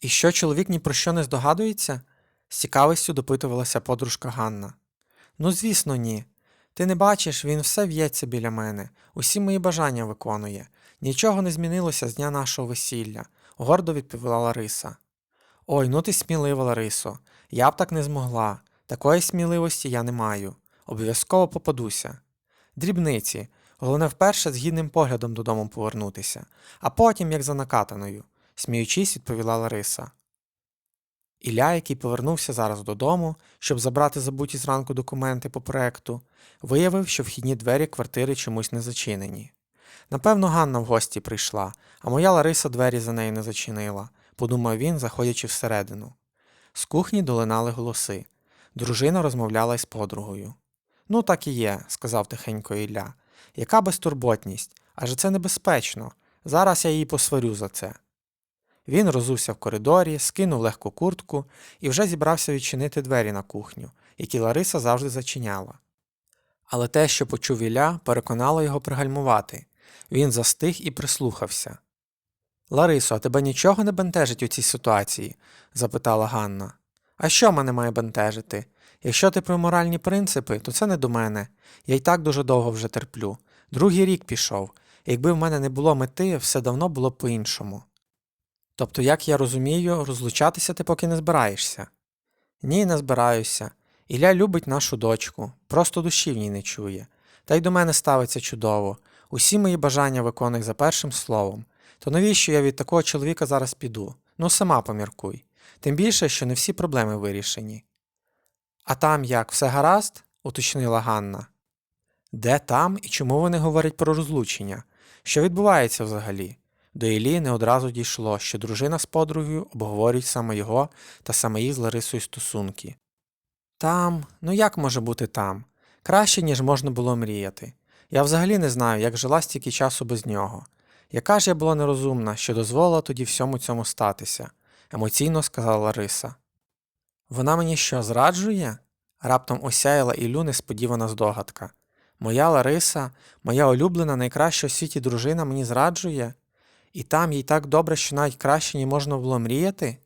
І що чоловік ні про що не здогадується? з цікавістю допитувалася подружка Ганна. Ну, звісно, ні. Ти не бачиш, він все в'ється біля мене, усі мої бажання виконує. Нічого не змінилося з дня нашого весілля, гордо відповіла Лариса. Ой, ну ти смілива, Ларисо. Я б так не змогла. Такої сміливості я не маю. Обов'язково попадуся. Дрібниці. Головне вперше з гідним поглядом додому повернутися, а потім як за накатаною, сміючись, відповіла Лариса. Ілля, який повернувся зараз додому, щоб забрати забуті зранку документи по проекту, виявив, що вхідні двері квартири чомусь не зачинені. Напевно, Ганна в гості прийшла, а моя Лариса двері за нею не зачинила, подумав він, заходячи всередину. З кухні долинали голоси. Дружина розмовляла із подругою. Ну, так і є, сказав тихенько Ілля. Яка безтурботність? Адже це небезпечно. Зараз я її посварю за це. Він розувся в коридорі, скинув легку куртку і вже зібрався відчинити двері на кухню, які Лариса завжди зачиняла. Але те, що почув Ілля, переконало його пригальмувати. Він застиг і прислухався. Ларисо, а тебе нічого не бентежить у цій ситуації? запитала Ганна. А що мене має бентежити? Якщо ти про моральні принципи, то це не до мене. Я й так дуже довго вже терплю. Другий рік пішов. Якби в мене не було мети, все давно було б по-іншому. Тобто, як я розумію, розлучатися ти поки не збираєшся? Ні, не збираюся. Ілля любить нашу дочку, просто душі в ній не чує. Та й до мене ставиться чудово. Усі мої бажання виконує за першим словом. То навіщо я від такого чоловіка зараз піду? Ну, сама поміркуй. Тим більше, що не всі проблеми вирішені. А там як, все гаразд? уточнила Ганна. Де там і чому вони говорять про розлучення? Що відбувається взагалі? До Іллі не одразу дійшло, що дружина з подругою обговорюють саме його та саме їх з Ларисою стосунки. Там, ну як може бути там? Краще, ніж можна було мріяти. Я взагалі не знаю, як жила стільки часу без нього. Яка ж я була нерозумна, що дозволила тоді всьому цьому статися, емоційно сказала Лариса. Вона мені що, зраджує? раптом осяяла Іллю несподівана здогадка. Моя Лариса, моя улюблена, найкраща у світі дружина мені зраджує, і там їй так добре, що навіть краще, ні можна було мріяти.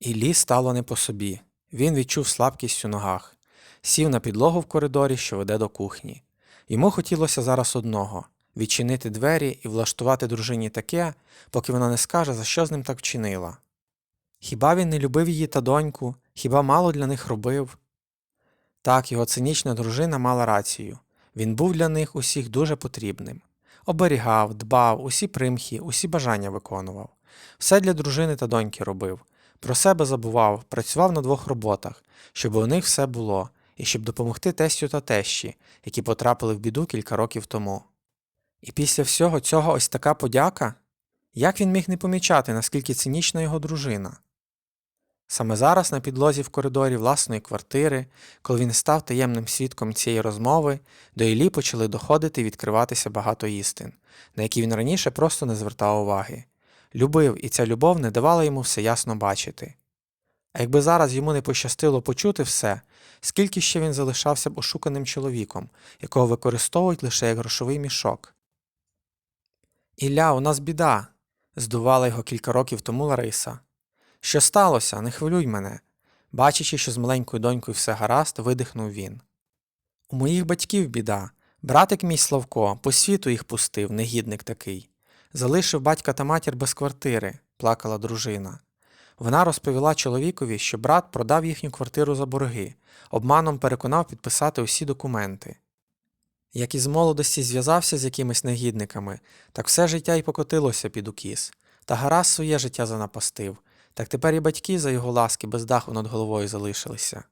Іллі стало не по собі. Він відчув слабкість у ногах, сів на підлогу в коридорі, що веде до кухні. Йому хотілося зараз одного відчинити двері і влаштувати дружині таке, поки вона не скаже, за що з ним так вчинила. Хіба він не любив її та доньку, хіба мало для них робив? Так, його цинічна дружина мала рацію він був для них усіх дуже потрібним. Оберігав, дбав, усі примхи, усі бажання виконував. Все для дружини та доньки робив. Про себе забував, працював на двох роботах, щоб у них все було, і щоб допомогти тестю та тещі, які потрапили в біду кілька років тому. І після всього цього ось така подяка? Як він міг не помічати, наскільки цинічна його дружина? Саме зараз на підлозі в коридорі власної квартири, коли він став таємним свідком цієї розмови, до Іллі почали доходити і відкриватися багато істин, на які він раніше просто не звертав уваги. Любив, і ця любов не давала йому все ясно бачити. А якби зараз йому не пощастило почути все, скільки ще він залишався б ошуканим чоловіком, якого використовують лише як грошовий мішок. Ілля, у нас біда, здувала його кілька років тому Лариса. Що сталося? Не хвилюй мене. Бачачи, що з маленькою донькою все гаразд, видихнув він. У моїх батьків біда. Братик мій Славко, по світу їх пустив, негідник такий. Залишив батька та матір без квартири, плакала дружина. Вона розповіла чоловікові, що брат продав їхню квартиру за борги, обманом переконав підписати усі документи. Як із молодості зв'язався з якимись негідниками, так все життя й покотилося під укіс, та гаразд своє життя занапастив, так тепер і батьки за його ласки без даху над головою залишилися.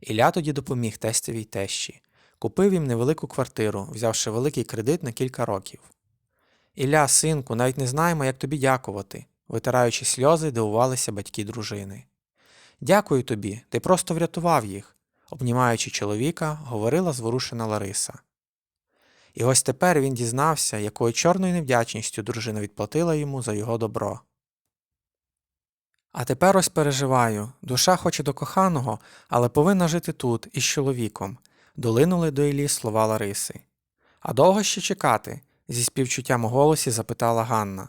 Ілля тоді допоміг тестовій тещі, купив їм невелику квартиру, взявши великий кредит на кілька років. Ілля, синку, навіть не знаємо, як тобі дякувати, витираючи сльози, дивувалися батьки дружини. Дякую тобі, ти просто врятував їх, обнімаючи чоловіка, говорила зворушена Лариса. І ось тепер він дізнався, якою чорною невдячністю дружина відплатила йому за його добро. А тепер ось переживаю душа хоче до коханого, але повинна жити тут, із чоловіком, долинули до Іллі слова Лариси. А довго ще чекати? зі співчуттям у голосі запитала Ганна.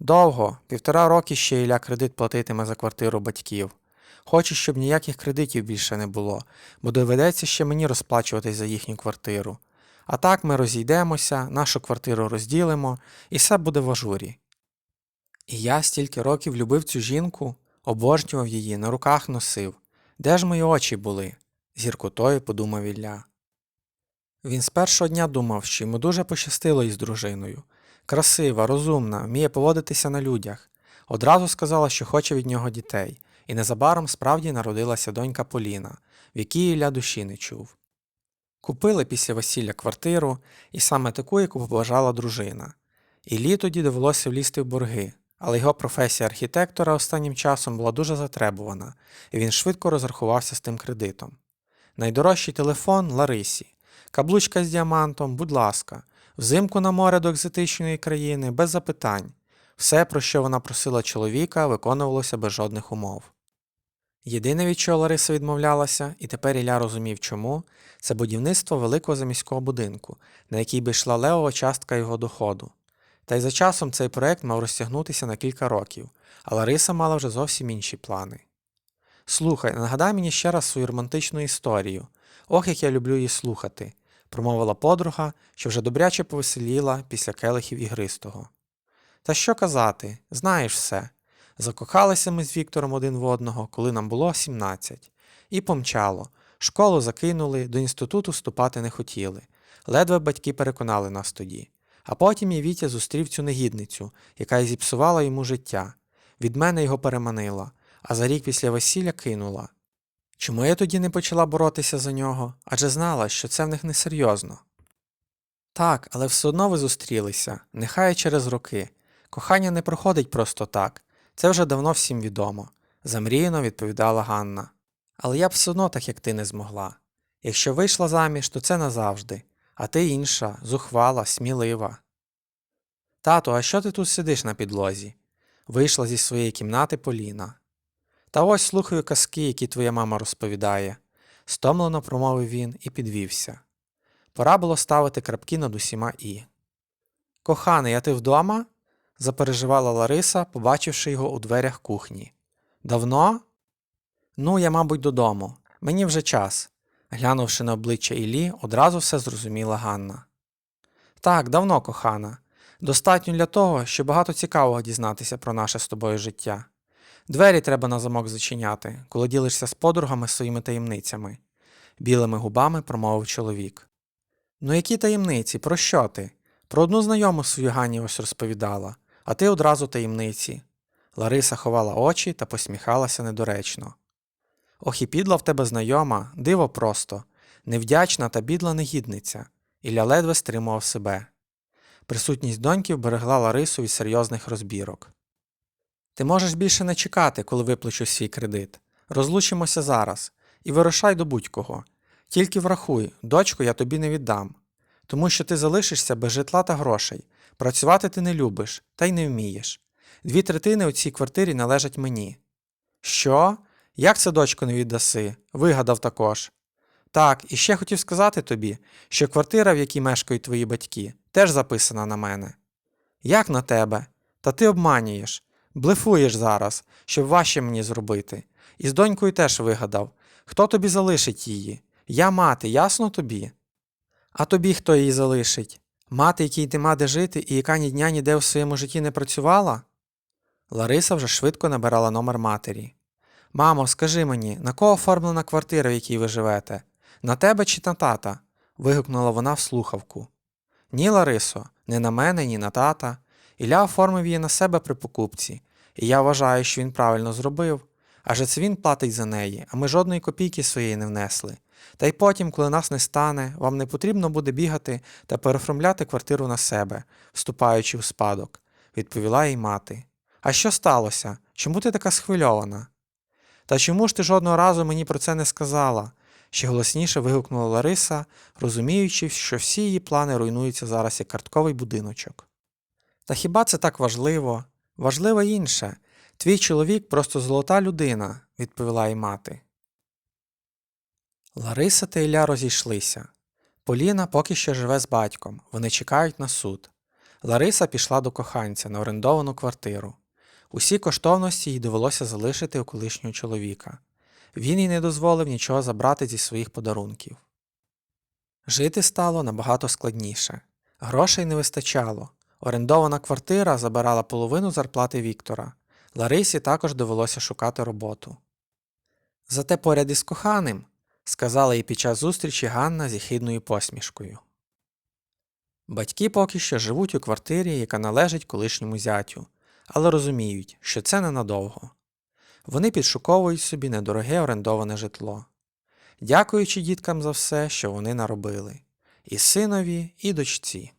Довго, півтора роки ще Ілля кредит платитиме за квартиру батьків. Хоче, щоб ніяких кредитів більше не було, бо доведеться ще мені розплачуватись за їхню квартиру. А так ми розійдемося, нашу квартиру розділимо, і все буде в ажурі. І я стільки років любив цю жінку, обожнював її, на руках носив. Де ж мої очі були? з гіркотою подумав Ілля. Він з першого дня думав, що йому дуже пощастило із дружиною. Красива, розумна, вміє поводитися на людях. Одразу сказала, що хоче від нього дітей, і незабаром справді народилася донька Поліна, в якій Ілля душі не чув. Купили після весілля квартиру, і саме таку, яку побажала дружина. Іллі тоді довелося влізти в борги, але його професія архітектора останнім часом була дуже затребувана, і він швидко розрахувався з тим кредитом. Найдорожчий телефон Ларисі, каблучка з діамантом, будь ласка, взимку на море до екзотичної країни, без запитань. Все, про що вона просила чоловіка, виконувалося без жодних умов. Єдине, від чого Лариса відмовлялася, і тепер Ілля розумів чому, це будівництво великого заміського будинку, на який би йшла левова частка його доходу. Та й за часом цей проект мав розтягнутися на кілька років, а Лариса мала вже зовсім інші плани. Слухай, нагадай мені ще раз свою романтичну історію. Ох, як я люблю її слухати, промовила подруга, що вже добряче повеселіла після келихів ігристого. Та що казати, знаєш все. Закохалися ми з Віктором один в одного, коли нам було 17. І помчало. Школу закинули, до інституту вступати не хотіли. Ледве батьки переконали нас тоді. А потім і Вітя зустрів цю негідницю, яка й зіпсувала йому життя. Від мене його переманила, а за рік після весілля кинула. Чому я тоді не почала боротися за нього? Адже знала, що це в них несерйозно. Так, але все одно ви зустрілися, нехай через роки. Кохання не проходить просто так. Це вже давно всім відомо, замріяно відповідала Ганна. Але я б все одно так, як ти не змогла. Якщо вийшла заміж, то це назавжди, а ти інша, зухвала, смілива. Тату, а що ти тут сидиш на підлозі? Вийшла зі своєї кімнати Поліна. Та ось слухаю казки, які твоя мама розповідає, стомлено промовив він і підвівся. Пора було ставити крапки над усіма і. Коханий, а ти вдома? запереживала Лариса, побачивши його у дверях кухні. Давно? Ну, я, мабуть, додому. Мені вже час. Глянувши на обличчя Іллі, одразу все зрозуміла Ганна. Так, давно, кохана. Достатньо для того, щоб багато цікавого дізнатися про наше з тобою життя. Двері треба на замок зачиняти, коли ділишся з подругами своїми таємницями, білими губами промовив чоловік. Ну, які таємниці? Про що ти? Про одну знайому свою Ганні ось розповідала, а ти одразу таємниці. Лариса ховала очі та посміхалася недоречно. Ох і підла в тебе знайома, диво просто, невдячна та бідла негідниця, Ілля ледве стримував себе. Присутність доньки вберегла Ларису від серйозних розбірок. Ти можеш більше не чекати, коли виплачу свій кредит. Розлучимося зараз і вирушай до будь-кого. Тільки врахуй, дочку я тобі не віддам, тому що ти залишишся без житла та грошей. Працювати ти не любиш, та й не вмієш. Дві третини у цій квартирі належать мені. Що? Як це дочку не віддаси? Вигадав також. Так, і ще хотів сказати тобі, що квартира, в якій мешкають твої батьки, теж записана на мене. Як на тебе? Та ти обманюєш, блефуєш зараз, щоб важче мені зробити. І з донькою теж вигадав. Хто тобі залишить її? Я мати, ясно тобі? А тобі хто її залишить? Мати, якій нема де жити і яка ні дня ніде у своєму житті не працювала? Лариса вже швидко набирала номер матері. Мамо, скажи мені, на кого оформлена квартира, в якій ви живете? На тебе чи на тата? вигукнула вона в слухавку. Ні, Ларисо, не на мене, ні на тата. Ілля оформив її на себе при покупці, і я вважаю, що він правильно зробив. Адже це він платить за неї, а ми жодної копійки своєї не внесли. Та й потім, коли нас не стане, вам не потрібно буде бігати та переоформляти квартиру на себе, вступаючи в спадок, відповіла їй мати. А що сталося? Чому ти така схвильована? Та чому ж ти жодного разу мені про це не сказала? ще голосніше вигукнула Лариса, розуміючи, що всі її плани руйнуються зараз як картковий будиночок. Та хіба це так важливо? Важливо інше. Твій чоловік просто золота людина, відповіла й мати. Лариса та Ілля розійшлися. Поліна поки що живе з батьком, вони чекають на суд. Лариса пішла до коханця на орендовану квартиру. Усі коштовності їй довелося залишити у колишнього чоловіка. Він їй не дозволив нічого забрати зі своїх подарунків. Жити стало набагато складніше. Грошей не вистачало. Орендована квартира забирала половину зарплати Віктора. Ларисі також довелося шукати роботу. Зате поряд із коханим, сказала їй під час зустрічі Ганна зі хідною посмішкою. Батьки поки що живуть у квартирі, яка належить колишньому зятю, але розуміють, що це ненадовго. Вони підшуковують собі недороге орендоване житло, дякуючи діткам за все, що вони наробили, і синові, і дочці.